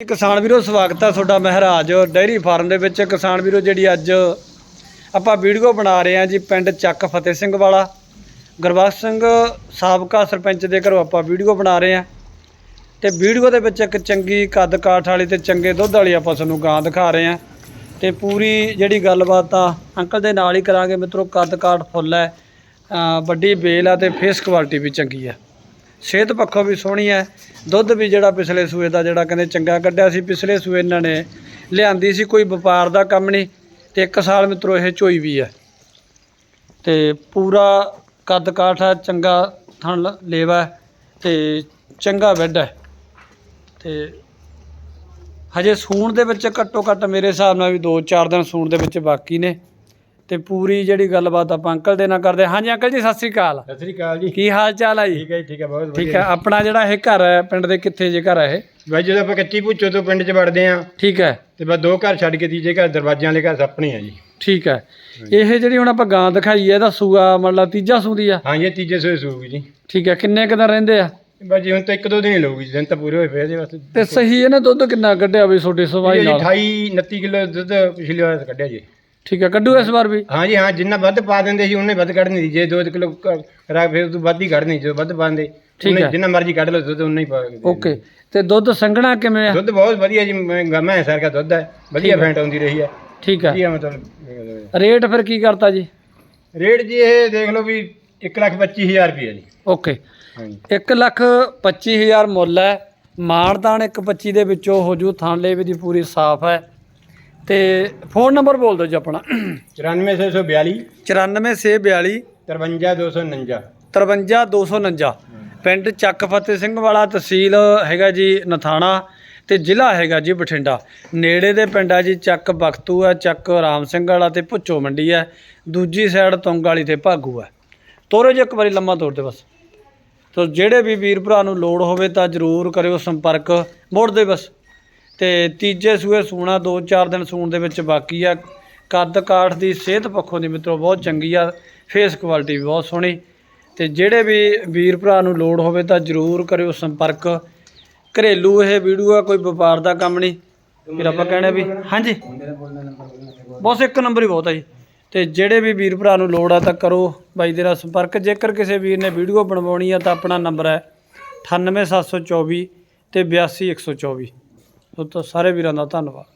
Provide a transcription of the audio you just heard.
ਕਿਸਾਨ ਵੀਰੋ, ਸਵਾਗਤ ਹੈ ਤੁਹਾਡਾ ਮਹਿਰਾਜ। ਡੈਰੀ ਫਾਰਮ ਦੇ ਵਿੱਚ ਕਿਸਾਨ ਵੀਰੋ, ਜਿਹੜੀ ਅੱਜ ਆਪਾਂ ਵੀਡੀਓ ਬਣਾ ਰਹੇ ਹਾਂ ਜੀ, ਪਿੰਡ ਚੱਕ ਫਤਿਹ ਸਿੰਘ ਵਾਲਾ। ਗੁਰਬਖਸ਼ ਸਿੰਘ ਸਾਬਕਾ ਸਰਪੰਚ ਦੇ ਘਰੋਂ ਆਪਾਂ ਵੀਡੀਓ ਬਣਾ ਰਹੇ ਹਾਂ। ਤੇ ਵੀਡੀਓ ਦੇ ਵਿੱਚ ਇੱਕ ਚੰਗੀ ਕੱਦ ਕਾਠ ਵਾਲੀ ਤੇ ਚੰਗੇ ਦੁੱਧ ਵਾਲੀ ਆਪਾਂ ਤੁਹਾਨੂੰ ਗਾਂ ਦਿਖਾ ਰਹੇ ਹਾਂ। ਤੇ ਪੂਰੀ ਜਿਹੜੀ ਗੱਲਬਾਤ ਆ, ਅੰਕਲ ਦੇ ਨਾਲ ਹੀ ਕਰਾਂਗੇ ਮਿੱਤਰੋ, ਕੱਦ ਕਾਠ ਫੁੱਲ ਹੈ ਵੱਡੀ ਬੇਲ ਆ ਤੇ ਫੇਸ ਕੁਆਲਿਟੀ ਵੀ ਚੰਗੀ ਹੈ ਸਿਹਤ ਪੱਖੋਂ ਵੀ ਸੋਹਣੀ ਹੈ। ਦੁੱਧ ਵੀ ਜਿਹੜਾ ਪਿਛਲੇ ਸੂਏ ਦਾ ਜਿਹੜਾ ਕਹਿੰਦੇ ਚੰਗਾ ਕੱਢਿਆ ਸੀ, ਪਿਛਲੇ ਸੂਏ ਇਹਨਾਂ ਨੇ ਲਿਆਂਦੀ ਸੀ, ਕੋਈ ਵਪਾਰ ਦਾ ਕੰਮ ਨਹੀਂ ਤੇ ਇੱਕ ਸਾਲ ਮਿੱਤਰੋ ਇਹ ਝੋਈ ਵੀ ਹੈ। ਤੇ ਪੂਰਾ ਕੱਦ ਕਾਠ ਹੈ, ਚੰਗਾ ਥਣ ਲ- ਲੇਵਾ ਹੈ ਤੇ ਚੰਗਾ ਬੈੱਡ ਹੈ। ਤੇ ਹਜੇ ਸੂਣ ਦੇ ਵਿੱਚ ਘੱਟੋ ਘੱਟ ਮੇਰੇ ਹਿਸਾਬ ਨਾਲ ਵੀ 2-4 ਦਿਨ ਸੂਣ ਦੇ ਵਿੱਚ ਬਾਕੀ ਨੇ। ਤੇ ਪੂਰੀ ਜਿਹੜੀ ਗੱਲਬਾਤ ਆਪਾਂ ਅੰਕਲ ਦੇ ਨਾਲ ਕਰਦੇ ਹਾਂ। ਹਾਂਜੀ ਅੰਕਲ ਜੀ ਸਤਿ ਸ੍ਰੀ ਅਕਾਲ। ਸਤਿ ਸ੍ਰੀ ਅਕਾਲ ਜੀ। ਕੀ ਹਾਲ ਚਾਲ ਹੈ ਜੀ? ਠੀਕ ਹੈ ਜੀ ਠੀਕ ਹੈ ਬਹੁਤ ਠੀਕ ਹੈ ਆਪਣਾ ਜਿਹੜਾ ਇਹ ਘਰ ਹੈ ਪਿੰਡ ਦੇ ਕਿੱਥੇ ਜੇ ਘਰ ਹੈ ਇਹ? ਬਾਈ ਜਦੋਂ ਆਪਾਂ ਕੱਚੀ ਪੁੱਛੋ ਤੋਂ ਪਿੰਡ 'ਚ ਵੜਦੇ ਆ ਠੀਕ ਹੈ। ਤੇ ਬਸ ਦੋ ਘਰ ਛੱਡ ਕੇ ਤੀਜੇ ਘਰ ਦਰਵਾਜ਼ਿਆਂ ਵਾਲੇ ਘਰ ਆਪਣੇ ਆ ਜੀ। ਠੀਕ ਹੈ। ਇਹ ਜਿਹੜੀ ਹੁਣ ਆਪਾਂ ਗਾਂ ਦਿਖਾਈ ਹੈ ਇਹਦਾ ਸੂਆ ਮਤਲਬ ਤੀਜਾ ਸੂਦੀ ਆ? ਹਾਂ ਜੀ ਇਹ ਤੀਜੇ ਸੋਏ ਸੂਗੀ ਜੀ। ਠੀਕ ਹੈ ਕਿੰਨੇ ਕੁ ਦਿਨ ਰਹਿੰਦੇ ਆ? ਬਸ ਜੀ ਹੁਣ ਤਾਂ ਇੱਕ ਦੋ ਦਿਨ ਹੀ ਲਊਗੀ ਦਿਨ ਤਾਂ ਪੂਰੇ ਹੋਏ ਪਏ ਇਹਦੇ ਵਾਸਤੇ ਤੇ ਸਹੀ ਇਹਨੇ ਦੁੱਧ ਕਿੰਨਾ ਕੱਢਿਆ ਵੀ ਛੋਟੀ ਇਹ ਸਵਾਈ ਜੀ ਨਾਲ? 28 29 ਕਿਲੋ ਦੁੱਧ ਪਿਛਲੀ ਵਾਰ ਕੱਢਿਆ ਜੀ। ਠੀਕ ਹੈ ਕੱਢੂ ਇਸ ਵਾਰ ਵੀ? ਹਾਂ ਜੀ ਹਾਂ ਜਿੰਨਾ ਵੱਧ ਪਾ ਦਿੰਦੇ ਸੀ ਉਹਨੇ ਵੱਧ ਕੱਢਣੀ ਸੀ। ਜੇ 2 ਕਿਲੋ ਕਰਾ ਫਿਰ ਤੂੰ ਵੱਧ ਹੀ ਕੱਢਣੀ ਜਦੋਂ ਵੱਧ ਪਾਉਂਦੇ ਠੀਕ ਉਹਨੇ ਹੈ। ਜਿੰਨਾ ਮਰਜ਼ੀ ਕੱਢ ਲਓ ਦੁੱਧ ਉਨਾ ਹੀ ਪਾ ਕੇ ਦੇ ਓਕੇ ਤੇ ਦੁੱਧ ਸੰਘਣਾ ਕਿਵੇਂ ਆ? ਦੁੱਧ ਬਹੁਤ ਵਧੀਆ ਜੀ ਮੈਂ ਗਾਮਾ ਸਰ ਦਾ ਦੁੱਧ ਹੈ ਵਧੀਆ ਫੈਂਟ ਆਉਂਦੀ ਰਹੀ ਹੈ। ਠੀਕ ਹੈ। ਵਧੀਆ ਮਤਲਬ ਰੇਟ ਫਿਰ ਕੀ ਕਰਤਾ ਜੀ? ਰੇਟ ਜੀ ਇਹ ਦੇਖ ਲਓ ਵੀ 1 ਲੱਖ 25000 ਰੁਪਏ ਜੀ। ਓਕੇ। ਹਾਂਜੀ। 1 ਲੱਖ 25000 ਮੁੱਲ ਹੈ। ਮਾਨਦਾਨ 125 ਦੇ ਵਿੱਚੋਂ ਹੋ ਜੂ ਥਾਂਲੇ ਵੀ ਦੀ ਪੂਰੀ ਸਾਫ਼ ਹੈ। ਤੇ ਫੋਨ ਨੰਬਰ ਬੋਲ ਦਿਓ ਜੀ ਆਪਣਾ। 94642 94642 53249 53249 ਪਿੰਡ ਚੱਕ ਫਤਿਹ ਸਿੰਘ ਵਾਲਾ ਤਹਿਸੀਲ ਹੈਗਾ ਜੀ ਨਥਾਣਾ ਤੇ ਜ਼ਿਲ੍ਹਾ ਹੈਗਾ ਜੀ ਬਠਿੰਡਾ। ਨੇੜੇ ਦੇ ਪਿੰਡ ਆ ਜੀ ਚੱਕ ਬਖਤੂ ਹੈ ਚੱਕ ਰਾਮ ਸਿੰਘ ਵਾਲਾ ਤੇ ਭੁੱਚੋ ਮੰਡੀ ਹੈ ਦੂਜੀ ਸਾਈਡ ਤੁੰਗ ਵਾਲੀ ਤੇ ਭਾਗੂ ਹੈ ਤੋਰੋ ਜੀ ਇੱਕ ਵਾਰੀ ਲੰਮਾ ਤੋਰ ਦੇ ਬਸ। ਤੋ ਜਿਹੜੇ ਵੀ ਵੀਰ ਭਰਾ ਨੂੰ ਲੋੜ ਹੋਵੇ ਤਾਂ ਜਰੂਰ ਕਰਿਓ ਸੰਪਰਕ। ਮੋੜ ਦੇ ਬਸ। ਤੇ ਤੀਜੇ ਸੂਏ ਸੂਣਾ 2-4 ਦਿਨ ਸੂਣ ਦੇ ਵਿੱਚ ਬਾਕੀ ਆ। ਕੱਦ ਕਾਠ ਦੀ ਸਿਹਤ ਪੱਖੋਂ ਦੀ ਮਿੱਤਰੋ ਬਹੁਤ ਚੰਗੀ ਆ। ਫੇਸ ਕੁਆਲਿਟੀ ਵੀ ਬਹੁਤ ਸੋਹਣੀ। ਤੇ ਜਿਹੜੇ ਵੀ ਵੀਰ ਭਰਾ ਨੂੰ ਲੋੜ ਹੋਵੇ ਤਾਂ ਜਰੂਰ ਕਰਿਓ ਸੰਪਰਕ। ਘਰੇਲੂ ਇਹ ਵੀਡੀਓ ਆ, ਕੋਈ ਵਪਾਰ ਦਾ ਕੰਮ ਨਹੀਂ। ਫਿਰ ਆਪਾਂ ਕਹਿਣਾ ਵੀ ਹਾਂਜੀ। ਬਸ ਇੱਕ ਨੰਬਰ ਹੀ ਬਹੁਤ ਆ ਜੀ। ਤੇ ਜਿਹੜੇ ਵੀ ਵੀਰ ਭਰਾ ਨੂੰ ਲੋੜ ਆ ਤਾਂ ਕਰੋ ਬਾਈ ਦੇ ਨਾਲ ਸੰਪਰਕ। ਜੇਕਰ ਕਿਸੇ ਵੀਰ ਨੇ ਵੀਡੀਓ ਬਣਵਾਉਣੀ ਆ ਤਾਂ ਆਪਣਾ ਨੰਬਰ ਹੈ 98724 ਤੇ 82124 ਸੋ ਤਾਂ ਸਾਰੇ ਵੀਰਾਂ ਦਾ ਧੰਨਵਾਦ